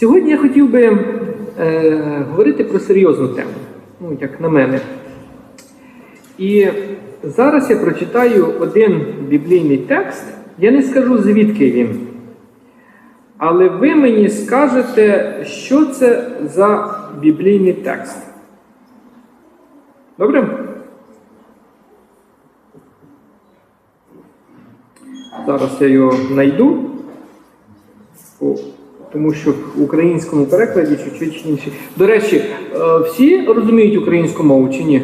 Сьогодні я хотів би е, говорити про серйозну тему, ну, як на мене. І зараз я прочитаю один біблійний текст. Я не скажу, звідки він. Але ви мені скажете, що це за біблійний текст. Добре? Зараз я його знайду. Тому що в українському перекладі чуть-чуть інший. До речі, е, всі розуміють українську мову чи ні?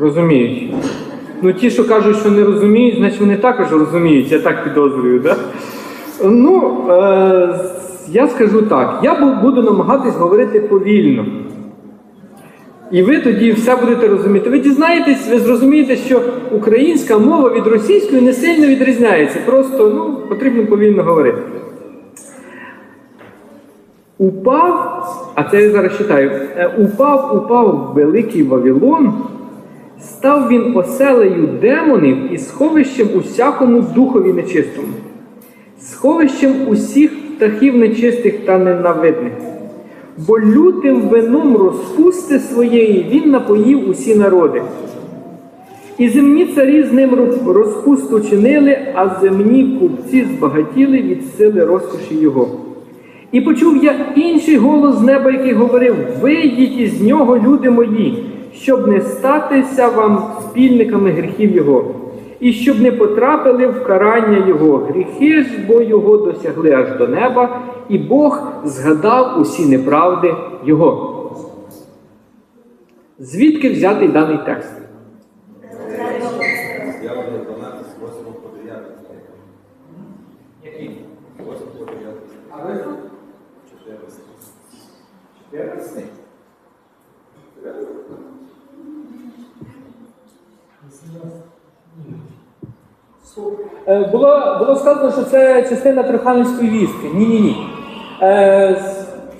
Розуміють. Ну, ті, що кажуть, що не розуміють, значить вони також розуміють, я так підозрюю, да? Ну, е, я скажу так, я буду намагатись говорити повільно. І ви тоді все будете розуміти. Ви дізнаєтесь, ви зрозумієте, що українська мова від російської не сильно відрізняється. Просто ну, потрібно повільно говорити. Упав, а це я зараз читаю, е, упав, упав великий Вавилон, став він оселею демонів і сховищем усякому духові нечистому, сховищем усіх птахів нечистих та ненавидних. Бо лютим вином розпусти своєї він напоїв усі народи. І земні царі з ним роз- розпусту чинили, а земні купці збагатіли від сили розкоші його. І почув я інший голос з неба, який говорив: Вийдіть із нього, люди мої, щоб не статися вам спільниками гріхів його, і щоб не потрапили в карання його. Гріхи бо його досягли аж до неба, і Бог згадав усі неправди його. Звідки взятий даний текст? З'явлення 12 з 8 по 9. Який? 8 по 9. А ви 14. 14? Е, Було, було сказано, що це частина Троханівської вістки. Ні-ні-ні. Е,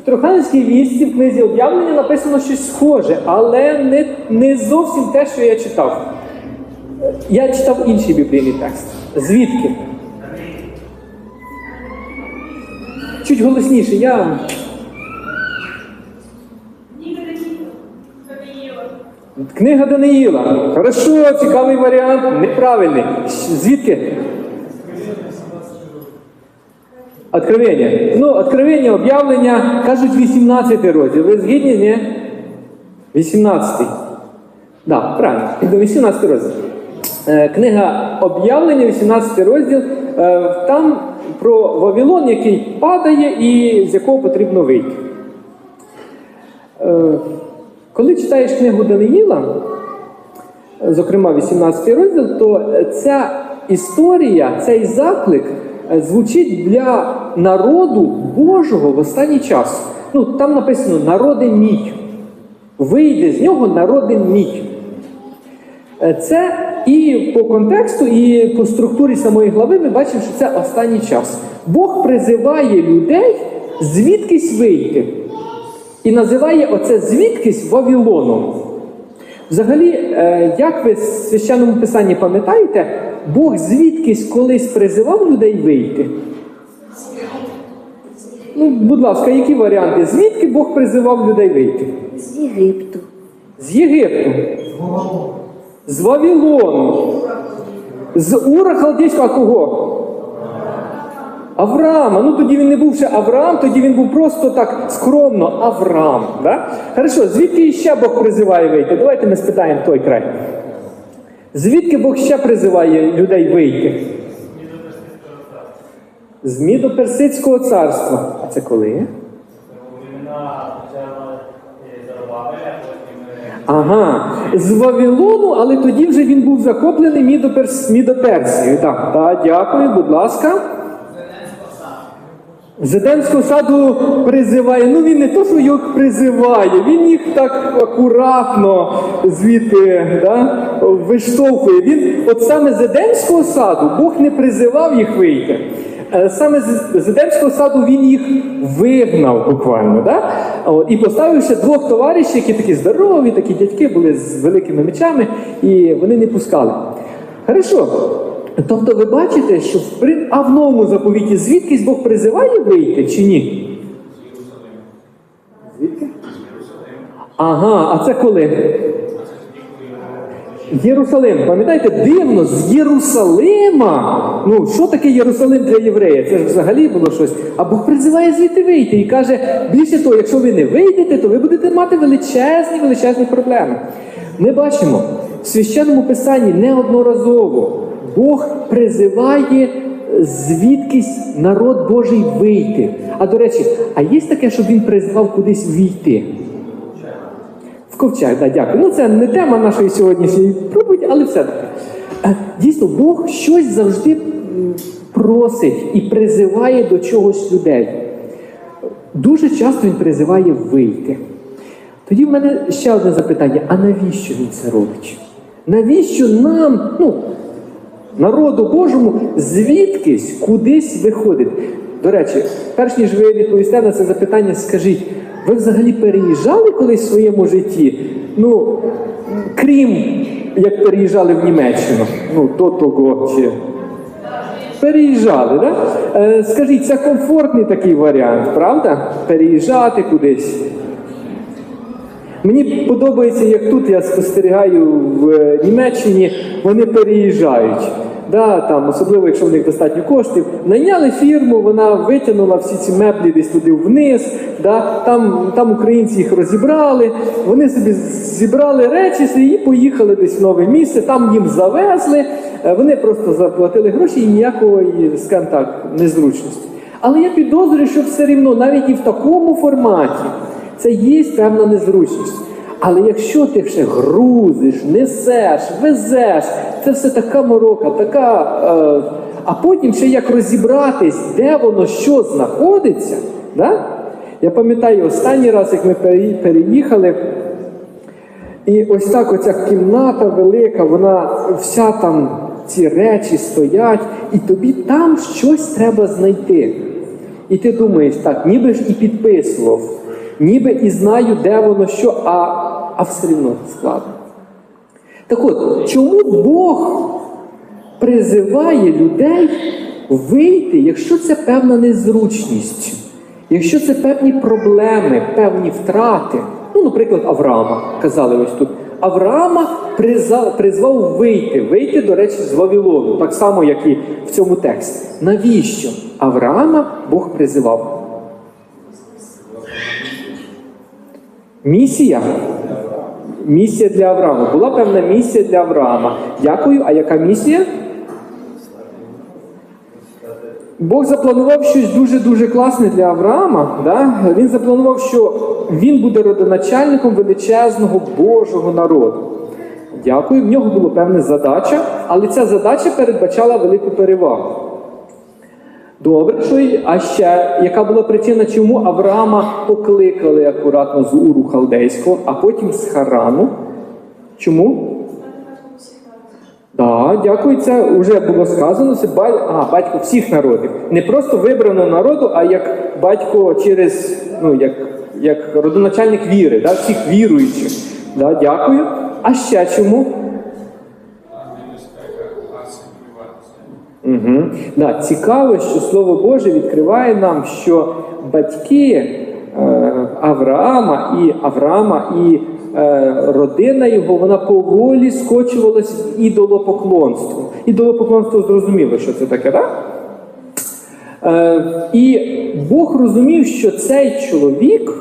В Троханівській вістці в книзі об'явлення написано щось схоже, але не, не зовсім те, що я читав. Е, Я читав інший біблійний текст. Звідки? Чуть голосніше, я. Книга Даниїла. Хорошо, цікавий варіант, неправильний. Звідки? Откровення. Ну, откровення, об'явлення, кажуть 18 розділ. Ви згідні, ні? 18. Так, да, правильно. 18 розділ. Е, Книга об'явлення, 18 розділ. Е, Там про Вавилон, який падає і з якого потрібно вийти. Е, Коли читаєш книгу Даниїла, зокрема 18 розділ, то ця історія, цей заклик звучить для народу Божого в останній час. Ну, там написано народи мій. Вийде з нього народи мій. Е, Це і по контексту, і по структурі самої глави ми бачимо, що це останній час. Бог призиває людей звідкись вийти. І називає оце звідкись Вавилоном. Взагалі, е, як ви в священному писанні пам'ятаєте, Бог звідкись колись призивав людей вийти? Ну, будь ласка, які варіанти? Звідки Бог призивав людей вийти? З Єгипту. З Єгипту. З Вавилону. З Ура Халдейського, а кого? Авраама. Ну тоді він не був ще Авраам, тоді він був просто так скромно Авраам. Да? Хорошо, звідки ще Бог призиває вийти? Давайте ми спитаємо той край. Звідки Бог ще призиває людей вийти? З Мідоперсидського царства. А це коли? Ага, з Вавилону, але тоді вже він був захоплений Мідоперсією. Так, так, дякую, будь ласка. З саду призиває. Ну він не то, що їх призиває, він їх так акуратно звідти да, виштовхує. Він, от саме з Едемського саду Бог не призивав їх вийти. Е, Саме з Едемського саду він їх вигнав буквально. Да? І поставив ще двох товаришів, які такі здорові, такі дядьки були з великими мечами, і вони не пускали. Хорошо. Тобто ви бачите, що в при- а в новому заповіті звідкись Бог призиває вийти чи ні? Звідки? Ага, а це коли? Єрусалим. Пам'ятаєте, дивно, з Єрусалима. Ну, що таке Єрусалим для єврея? Це ж взагалі було щось. А Бог призиває звідти вийти і каже: більше того, якщо ви не вийдете, то ви будете мати величезні, величезні проблеми. Ми бачимо в священному писанні неодноразово Бог призиває звідкись народ Божий вийти. А до речі, а є таке, щоб він призивав кудись війти? В ковчег, так, дякую. Ну, це не тема нашої сьогоднішньої проповіді, але все-таки. Е, Дійсно, Бог щось завжди просить і призиває до чогось людей. Дуже часто він призиває вийти. Тоді в мене ще одне запитання: а навіщо він це робить? Навіщо нам, ну, народу Божому, звідкись кудись виходить? До речі, перш ніж ви відповісте на це запитання, скажіть, ви взагалі переїжджали колись в своєму житті? Ну, крім як переїжджали в Німеччину, ну, до того чи. Переїжджали, да? Е, скажіть, це комфортний такий варіант, правда? Переїжджати кудись. Мені подобається, як тут я спостерігаю в е, Німеччині, вони переїжджають. Да, там, особливо, якщо в них достатньо коштів, найняли фірму, вона витягнула всі ці меблі десь туди вниз. Да, там, там українці їх розібрали, вони собі зібрали речі і поїхали десь в нове місце, там їм завезли, е, вони просто заплатили гроші і ніякої, скажімо так, незручності. Але я підозрюю, що все рівно, навіть і в такому форматі, це є певна незручність. Але якщо ти ще грузиш, несеш, везеш, це все така морока, така. Е, а потім ще як розібратись, де воно що знаходиться. Да? Я пам'ятаю останній раз, як ми переїхали, і ось так оця кімната велика, вона вся там ці речі стоять, і тобі там щось треба знайти. І ти думаєш, так, ніби ж і підписував, ніби і знаю, де воно що, а, а все одно складно. Так от, чому Бог призиває людей вийти, якщо це певна незручність, якщо це певні проблеми, певні втрати? Ну, наприклад, Авраама, казали ось тут. Авраама призвав вийти, вийти, до речі, з Вавилону, так само, як і в цьому тексті. Навіщо Авраама Бог призивав? Місія. Місія для Авраама. Була певна місія для Авраама. Дякую. А яка місія? Бог запланував щось дуже-дуже класне для Авраама. Да? Він запланував, що він буде родоначальником величезного Божого народу. Дякую. В нього була певна задача, але ця задача передбачала велику перевагу. Й- а ще яка була причина, чому Авраама покликали акуратно з Уру Халдейського, а потім з Харану? Чому? Так, дякую, це вже було сказано. Це а, батько всіх народів. Не просто вибраного народу, а як батько через, ну, як, як родоначальник віри, да, всіх віруючих. Да, дякую. А ще чому? Угу. Да, цікаво, що Слово Боже відкриває нам, що батьки е, Авраама і Авраама і е, родина його, вона поволі скочувалась в ідолопоклонство. Ідолопоклонство зрозуміло, що це таке, так? Е, і Бог розумів, що цей чоловік,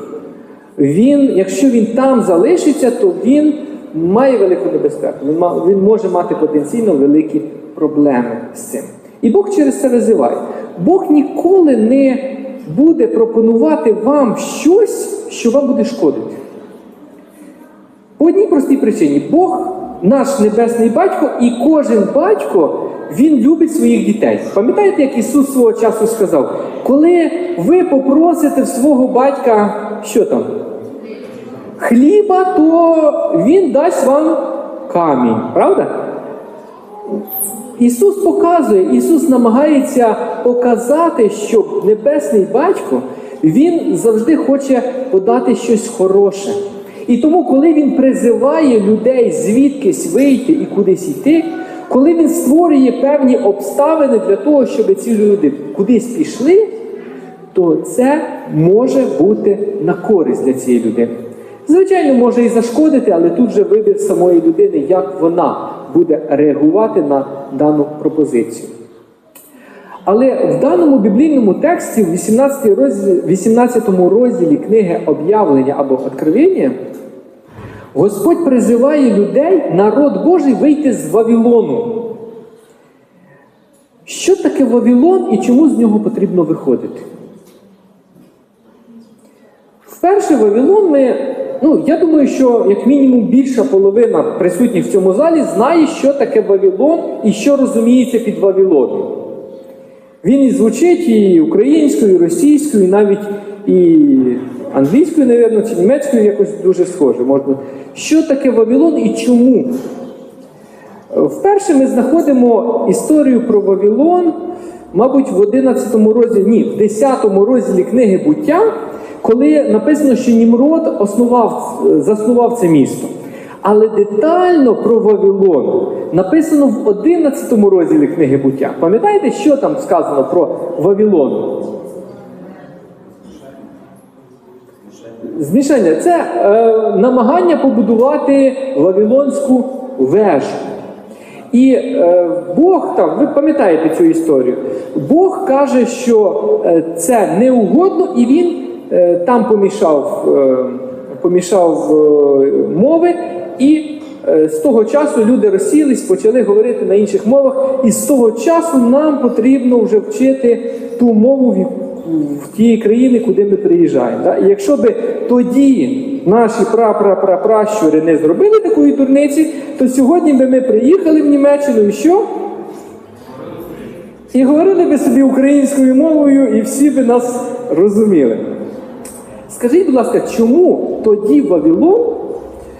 він, якщо він там залишиться, то він має велику небезпеку. Він, може мати потенційно великі проблеми з цим. І Бог через це визиває. Бог ніколи не буде пропонувати вам щось, що вам буде шкодити. По одній простій причині: Бог, наш небесний батько, і кожен батько він любить своїх дітей. Пам'ятаєте, як Ісус свого часу сказав, коли ви попросите в свого батька, що там? Хліба, то він дасть вам камінь, правда? Ісус показує, Ісус намагається показати, що небесний батько Він завжди хоче подати щось хороше. І тому, коли він призиває людей звідкись вийти і кудись йти, коли він створює певні обставини для того, щоб ці люди кудись пішли, то це може бути на користь для цієї людини. Звичайно, може і зашкодити, але тут вже вибір самої людини, як вона буде реагувати на дану пропозицію. Але в даному біблійному тексті, в 18 розділі, 18 розділі книги об'явлення або Откровення, Господь призиває людей, народ Божий, вийти з Вавилону. Що таке Вавилон і чому з нього потрібно виходити? Вперше Вавилон ми, ну я думаю, що як мінімум більша половина присутніх в цьому залі знає, що таке Вавилон і що розуміється під Вавилоном. Він і звучить і українською, і російською, і навіть і англійською, навірно, чи німецькою якось дуже схоже. Можна. Що таке Вавилон і чому? Вперше ми знаходимо історію про Вавилон, мабуть, в 11 розділі, ні, в 10 розділі книги буття, коли написано, що Німрод основав, заснував це місто. Але детально про Вавилон написано в 11 розділі книги буття. Пам'ятаєте, що там сказано про Вавилон? Змішання це е, намагання побудувати Вавилонську вежу. І е, Бог там, ви пам'ятаєте цю історію, Бог каже, що е, це неугодно, і він там помішав, е, помішав е, мови, і е, з того часу люди розсілись, почали говорити на інших мовах, і з того часу нам потрібно вже вчити ту мову, в, тієї країни, куди ми приїжджаємо. І якщо би тоді наші прапрапрапращури не зробили такої дурниці, то сьогодні би ми приїхали в Німеччину і що? І говорили би собі українською мовою, і всі би нас розуміли. Скажіть, будь ласка, чому тоді Вавилон,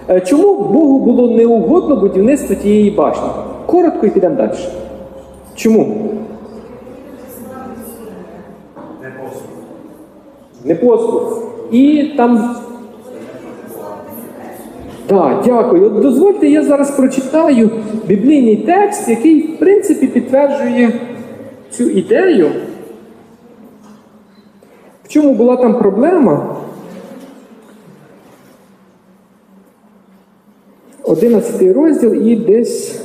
е, чому Богу було неугодно будівництво тієї башні? Коротко і підемо далі. Чому? Не послух. І там. Так, дякую. От дозвольте, я зараз прочитаю біблійний текст, який, в принципі, підтверджує цю ідею. В чому була там проблема? 11 розділ і десь,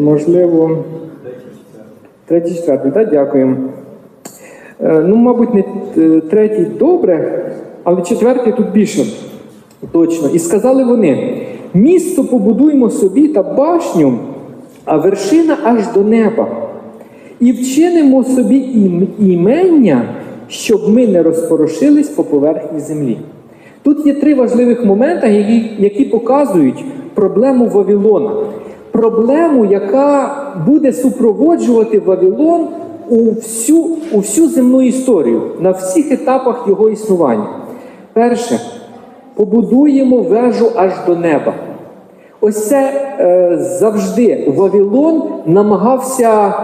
можливо, третій, четвертий, так, дякуємо. Е, Ну, мабуть, не третій добре, але четвертий тут більше. Точно. І сказали вони: місто побудуймо собі та башню, а вершина аж до неба. І вчинимо собі ім- імення, щоб ми не розпорошились по поверхні землі. Тут є три важливих моменти, які, які показують проблему Вавилона. Проблему, яка буде супроводжувати Вавилон у всю, у всю земну історію, на всіх етапах його існування. Перше, побудуємо вежу аж до неба. Ось це е, завжди Вавилон намагався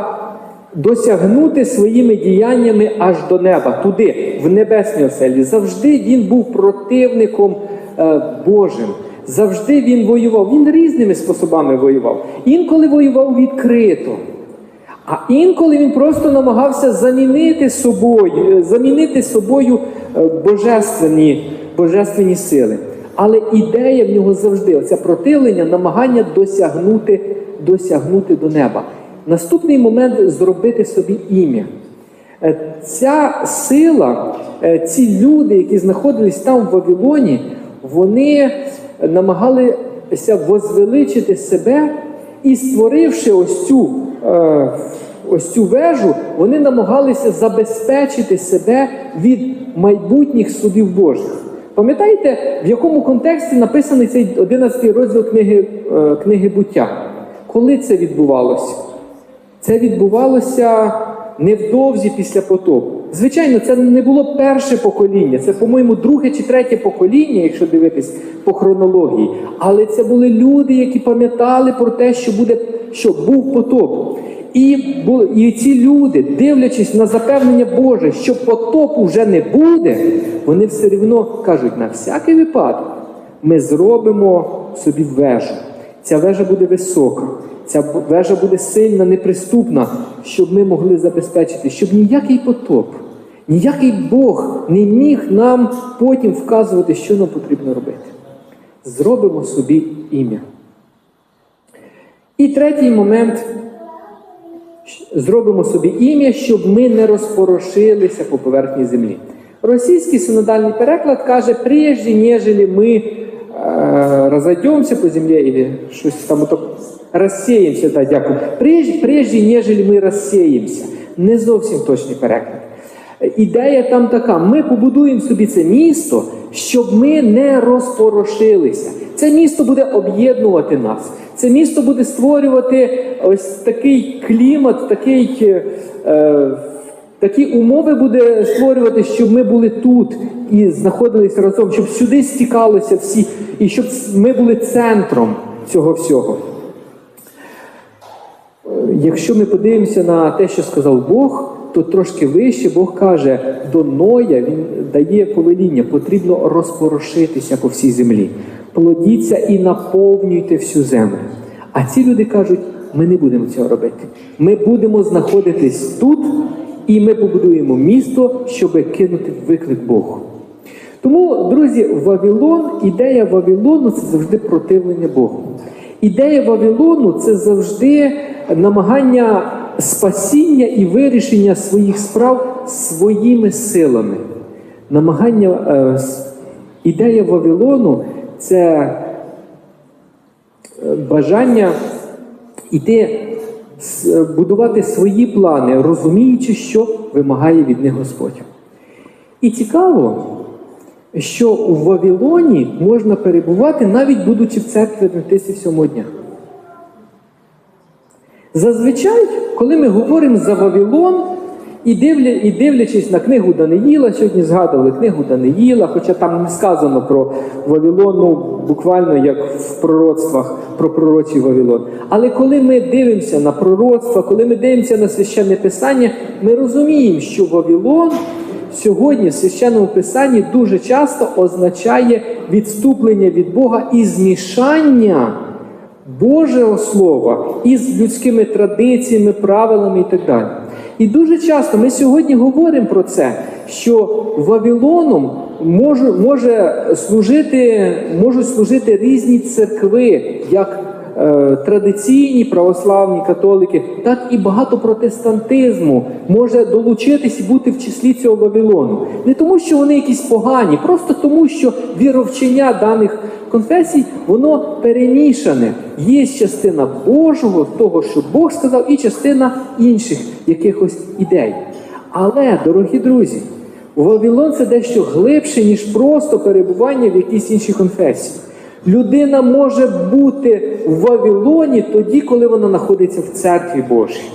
досягнути своїми діяннями аж до неба, туди, в небесні оселі. Завжди він був противником е, Божим. Завжди він воював. Він різними способами воював. Інколи воював відкрито. А інколи він просто намагався замінити собою, замінити собою е, божественні, божественні сили. Але ідея в нього завжди оце противлення, намагання досягнути, досягнути до неба. Наступний момент зробити собі ім'я. Е, Ця сила, е, ці люди, які знаходились там в Вавилоні, вони намагалися возвеличити себе і створивши ось цю, е, ось цю вежу, вони намагалися забезпечити себе від майбутніх судів Божих. Пам'ятаєте, в якому контексті написаний цей 11 розділ книги, книги буття? Коли це відбувалося? Це відбувалося невдовзі після потопу. Звичайно, це не було перше покоління, це, по-моєму, друге чи третє покоління, якщо дивитись по хронології. Але це були люди, які пам'ятали про те, що буде, що був потоп. І, і ці люди, дивлячись на запевнення Боже, що потопу вже не буде, вони все одно кажуть, на всякий випадок ми зробимо собі вежу. Ця вежа буде висока. Ця вежа буде сильна, неприступна, щоб ми могли забезпечити, щоб ніякий потоп, ніякий Бог не міг нам потім вказувати, що нам потрібно робити. Зробимо собі ім'я. І третій момент. Зробимо собі ім'я, щоб ми не розпорошилися по поверхні землі. Російський синодальний переклад каже, прежде, нежели ми е, розойдемося по землі, или щось там ото, розсіємося, да, дякую. Прежде, прежде, нежели ми розсіємося. Не зовсім точний переклад. Ідея там така: ми побудуємо собі це місто, щоб ми не розпорошилися. Це місто буде об'єднувати нас. Це місто буде створювати ось такий клімат, такий, е, е, такі умови буде створювати, щоб ми були тут і знаходилися разом, щоб сюди стікалися всі, і щоб ми були центром цього всього. Якщо ми подивимося на те, що сказав Бог, то трошки вище Бог каже до Ноя, він дає повеління, потрібно розпорошитися по всій землі. Плодіться і наповнюйте всю землю. А ці люди кажуть, ми не будемо цього робити. Ми будемо знаходитись тут, і ми побудуємо місто, щоб кинути виклик Богу. Тому, друзі, Вавилон, ідея Вавилону це завжди противлення Богу. Ідея Вавилону це завжди намагання спасіння і вирішення своїх справ своїми силами. Намагання, е, ідея Вавилону це е, бажання іти с- будувати свої плани, розуміючи, що вимагає від них Господь. І цікаво, що у Вавилоні можна перебувати, навіть будучи в церкві Адвентистів сьомого дня. Зазвичай, коли ми говоримо за Вавилон, і, дивля, і дивлячись на книгу Даниїла, сьогодні згадували книгу Даниїла, хоча там не сказано про Вавилон, буквально як в пророцтвах про пророчий Вавилон. Але коли ми дивимося на пророцтва, коли ми дивимося на священне писання, ми розуміємо, що Вавилон сьогодні в священному писанні дуже часто означає відступлення від Бога і змішання Божого Слова із людськими традиціями, правилами і так далі. І дуже часто ми сьогодні говоримо про це, що Вавилоном може, може служити, можуть служити різні церкви, як е, традиційні православні католики, так і багато протестантизму може долучитись і бути в числі цього Вавилону. Не тому, що вони якісь погані, просто тому, що віровчення даних конфесій воно перемішане. Є частина Божого, того, що Бог сказав, і частина інших якихось ідей. Але, дорогі друзі, Вавилон це дещо глибше, ніж просто перебування в якійсь іншій конфесії. Людина може бути в Вавилоні тоді, коли вона знаходиться в церкві Божій.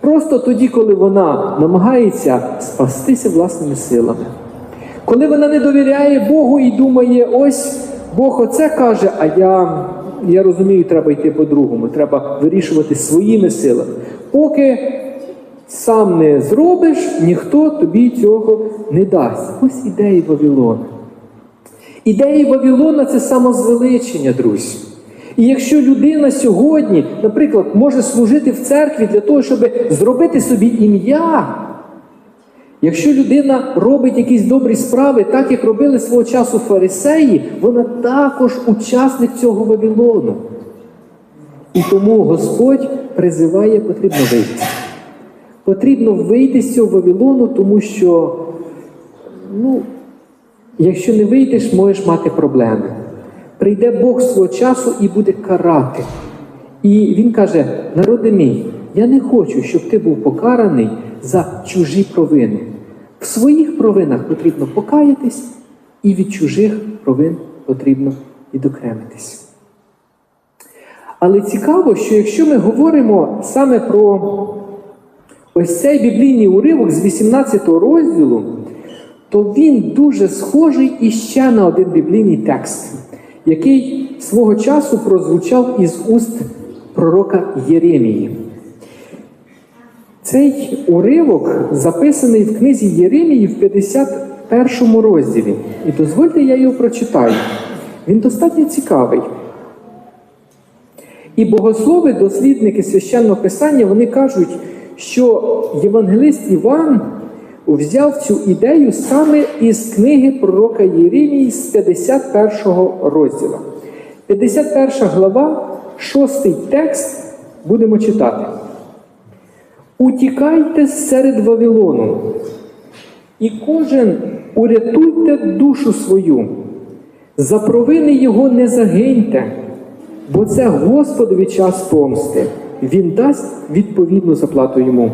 Просто тоді, коли вона намагається спастися власними силами. Коли вона не довіряє Богу і думає, ось Бог оце каже, а я, я розумію, треба йти по-другому, треба вирішувати своїми силами. Поки сам не зробиш, ніхто тобі цього не дасть. Ось ідеї Вавилона. Ідеї Вавилона це самозвеличення, друзі. І якщо людина сьогодні, наприклад, може служити в церкві для того, щоб зробити собі ім'я, якщо людина робить якісь добрі справи, так як робили свого часу фарисеї, вона також учасник цього Вавилону. І тому Господь призиває, потрібно вийти. Потрібно вийти з цього Вавилону, тому що, ну, якщо не вийдеш, можеш мати проблеми. Прийде Бог свого часу і буде карати. І він каже: народи мій, я не хочу, щоб ти був покараний за чужі провини. В своїх провинах потрібно покаятись, і від чужих провин потрібно відокремитись. Але цікаво, що якщо ми говоримо саме про ось цей біблійний уривок з 18 розділу, то він дуже схожий іще на один біблійний текст, який свого часу прозвучав із уст пророка Єремії. Цей уривок записаний в книзі Єремії в 51 розділі. І дозвольте, я його прочитаю. Він достатньо цікавий. І богослови, дослідники священного писання, вони кажуть, що євангелист Іван взяв цю ідею саме із книги пророка Єремії з 51 розділу. 51 глава, 6 текст будемо читати. Утікайте серед Вавилону, і кожен урятуйте душу свою, за провини його не загиньте, бо це Господові час помсти. Він дасть відповідну заплату йому.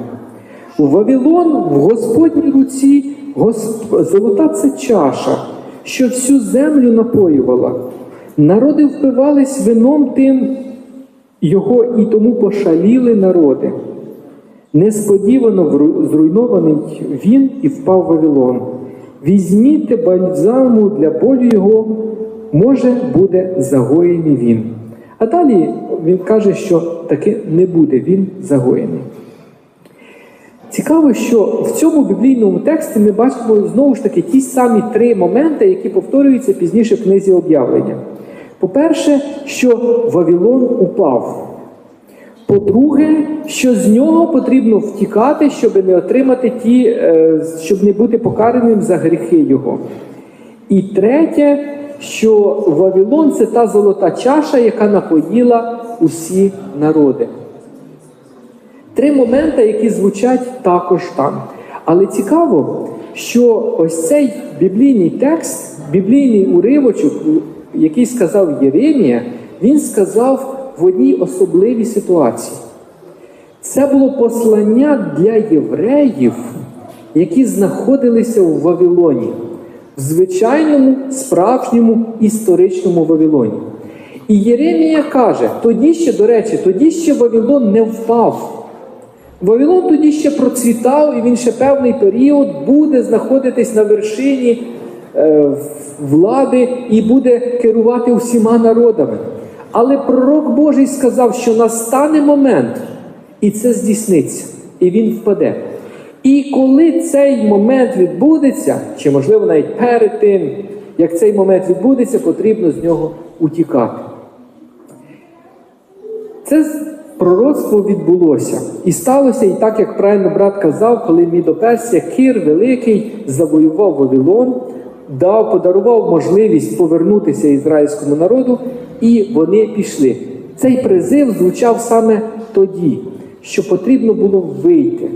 У Вавилон в Господній руці Госп... золота це чаша, що всю землю напоювала. Народи впивались вином тим його і тому пошаліли народи. Несподівано зруйнований він і впав Вавилон. Візьміть бальзаму для болю його, може, буде загоєний він. А далі він каже, що таки не буде він загоєний. Цікаво, що в цьому біблійному тексті ми бачимо знову ж таки ті самі три моменти, які повторюються пізніше в книзі об'явлення. По-перше, що Вавилон упав. По-друге, що з нього потрібно втікати, щоб не отримати ті, е, щоб не бути покараним за гріхи його. І третє, що Вавилон це та золота чаша, яка напоїла усі народи. Три моменти, які звучать також там. Але цікаво, що ось цей біблійний текст, біблійний уривочок, який сказав Єремія, він сказав в одній особливій ситуації. Це було послання для євреїв, які знаходилися в Вавилоні, в звичайному, справжньому історичному Вавилоні. І Єремія каже: тоді ще, до речі, тоді ще Вавилон не впав. Вавилон тоді ще процвітав, і він ще певний період буде знаходитись на вершині е, влади і буде керувати усіма народами. Але пророк Божий сказав, що настане момент, і це здійсниться, і він впаде. І коли цей момент відбудеться, чи можливо навіть перед тим, як цей момент відбудеться, потрібно з нього утікати. Це пророцтво відбулося. І сталося і так, як правильно брат казав, коли Мідоперсія Кир Великий завоював Вавилон, дав, подарував можливість повернутися ізраїльському народу, і вони пішли. Цей призив звучав саме тоді, що потрібно було вийти.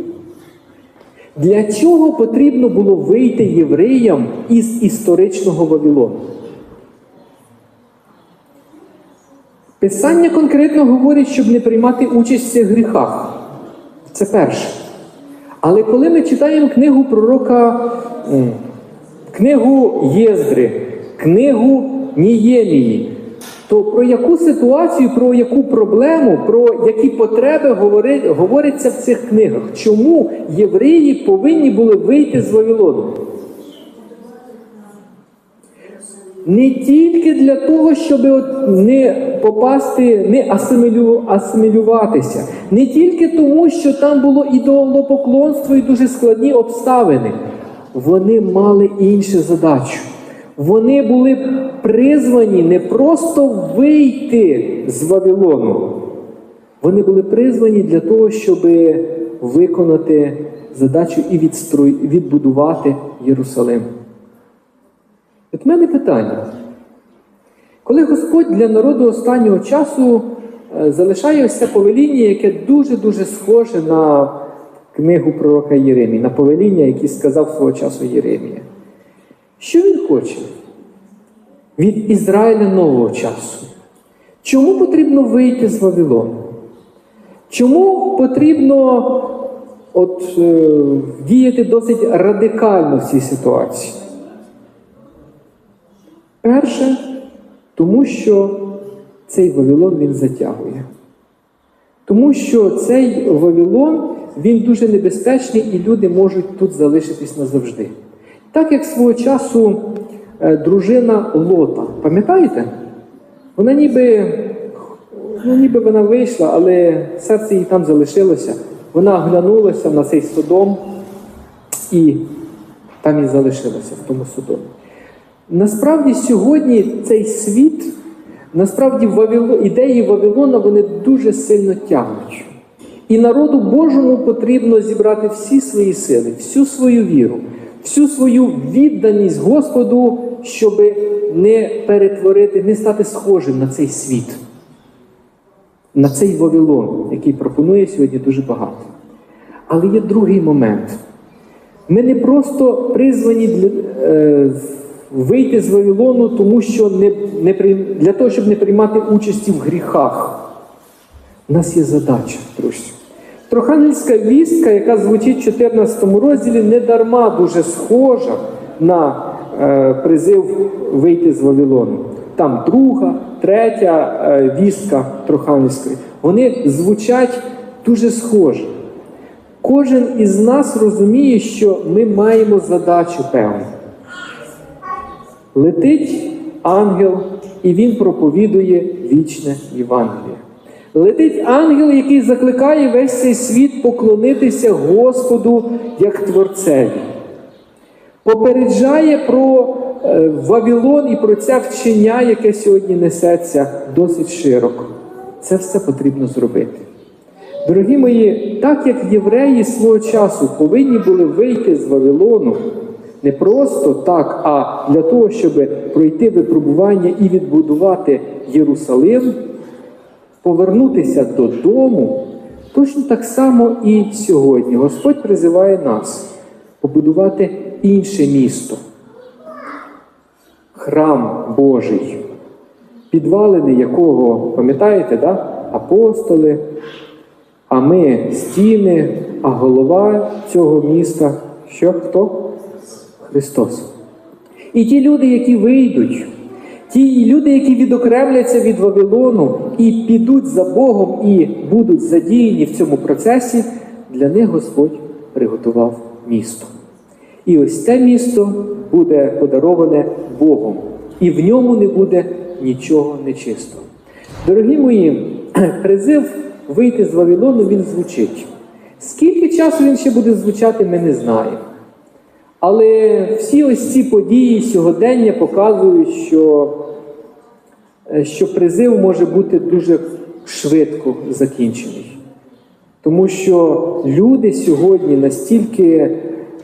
Для чого потрібно було вийти євреям із історичного Вавилону? Писання конкретно говорить, щоб не приймати участь в цих гріхах. Це перше. Але коли ми читаємо книгу пророка, книгу Єздри, книгу Ніємії, то про яку ситуацію, про яку проблему, про які потреби говорить, говориться в цих книгах? Чому євреї повинні були вийти з Вавилону? Не тільки для того, щоб не попасти, не асимілю, асимілюватися, не тільки тому, що там було ідолопоклонство і дуже складні обставини. Вони мали іншу задачу. Вони були призвані не просто вийти з Вавилону. Вони були призвані для того, щоб виконати задачу і відбудувати Єрусалим. От мене питання. Коли Господь для народу останнього часу е, залишає ось це повеління, яке дуже-дуже схоже на книгу пророка Єремії, на повеління, яке сказав свого часу Єремія. Що він хоче від Ізраїля нового часу? Чому потрібно вийти з Вавилону? Чому потрібно от, е, діяти досить радикально в цій ситуації? Перше, тому що цей Вавилон він затягує. Тому що цей Вавилон він дуже небезпечний і люди можуть тут залишитись назавжди. Так як свого часу е, дружина Лота, пам'ятаєте? Вона ніби, ну, ніби вона вийшла, але серце їй там залишилося. Вона оглянулася на цей Содом і там і залишилася в тому Содомі. Насправді сьогодні цей світ Насправді Вавило... ідеї Вавилона вони дуже сильно тягнуть. І народу Божому потрібно зібрати всі свої сили, всю свою віру, всю свою відданість Господу, щоб не перетворити, не стати схожим на цей світ, на цей Вавилон, який пропонує сьогодні дуже багато. Але є другий момент. Ми не просто призвані для, е, вийти з Вавилону, тому що не, не для того, щоб не приймати участі в гріхах. У нас є задача, друзі. Трохангельська вістка, яка звучить в 14 розділі, не дарма дуже схожа на е, призив вийти з Вавилону. Там друга, третя е, вістка Трохангельської. Вони звучать дуже схоже. Кожен із нас розуміє, що ми маємо задачу певну. Летить ангел, і він проповідує вічне Євангеліє. Летить ангел, який закликає весь цей світ поклонитися Господу як Творцеві. Попереджає про е, Вавилон і про це вчення, яке сьогодні несеться досить широко. Це все потрібно зробити. Дорогі мої, так як євреї свого часу повинні були вийти з Вавилону, не просто так, а для того, щоб пройти випробування і відбудувати Єрусалим, повернутися додому, точно так само і сьогодні. Господь призиває нас побудувати інше місто, храм Божий, підвалини якого, пам'ятаєте, да? апостоли, а ми стіни, а голова цього міста, що хто? Христос. І ті люди, які вийдуть, ті люди, які відокремляться від Вавилону і підуть за Богом і будуть задіяні в цьому процесі, для них Господь приготував місто. І ось це місто буде подароване Богом, і в ньому не буде нічого нечистого. Дорогі мої, призив вийти з Вавилону він звучить. Скільки часу він ще буде звучати, ми не знаємо. Але всі ось ці події сьогодення показують, що, е, що призив може бути дуже швидко закінчений. Тому що люди сьогодні настільки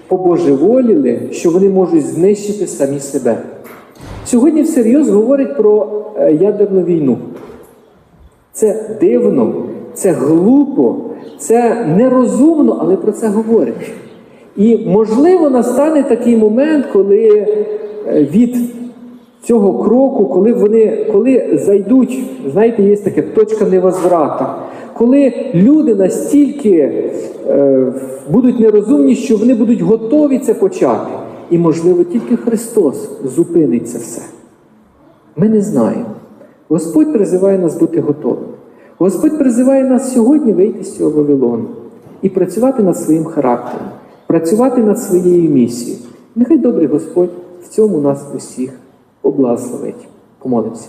побожеволіли, що вони можуть знищити самі себе. Сьогодні всерйоз говорять про е, ядерну війну. Це дивно, це глупо, це нерозумно, але про це говорять. І можливо настане такий момент, коли е, від цього кроку, коли вони коли зайдуть, знаєте, є така точка невозврата, коли люди настільки е, будуть нерозумні, що вони будуть готові це почати. І, можливо, тільки Христос зупинить це все. Ми не знаємо. Господь призиває нас бути готовими. Господь призиває нас сьогодні вийти з цього Вавилону і працювати над своїм характером, працювати над своєю місією. Нехай добрий Господь в цьому нас усіх поблагословить. Помолимося.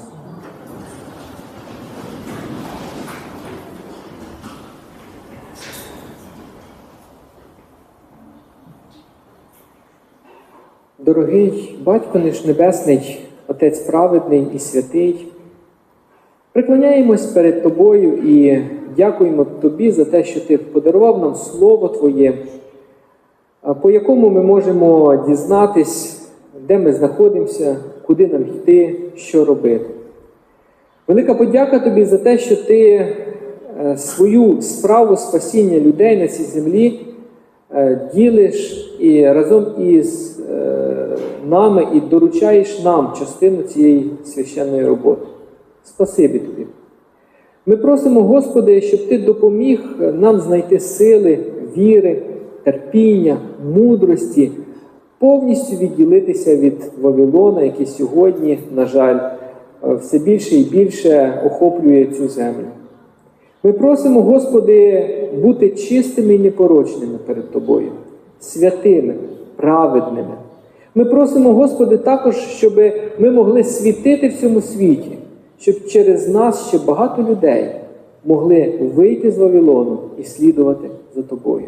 Дорогий Батько наш Небесний, Отець праведний і святий, Приклоняємось перед Тобою і дякуємо Тобі за те, що Ти подарував нам Слово Твоє, по якому ми можемо дізнатись, де ми знаходимося, куди нам йти, що робити. Велика подяка Тобі за те, що Ти е, свою справу спасіння людей на цій землі е, ділиш і разом із е, нами і доручаєш нам частину цієї священної роботи. Спасибі тобі. Ми просимо, Господи, щоб Ти допоміг нам знайти сили, віри, терпіння, мудрості, повністю відділитися від Вавилона, який сьогодні, на жаль, все більше і більше охоплює цю землю. Ми просимо, Господи, бути чистими і непорочними перед Тобою, святими, праведними. Ми просимо, Господи, також, щоб ми могли світити в цьому світі, щоб через нас ще багато людей могли вийти з Вавилону і слідувати за Тобою.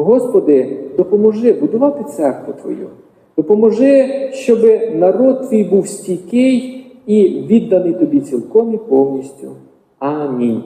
Господи, допоможи будувати церкву Твою. Допоможи, щоб народ твій був стійкий і відданий тобі цілком і повністю. Амінь.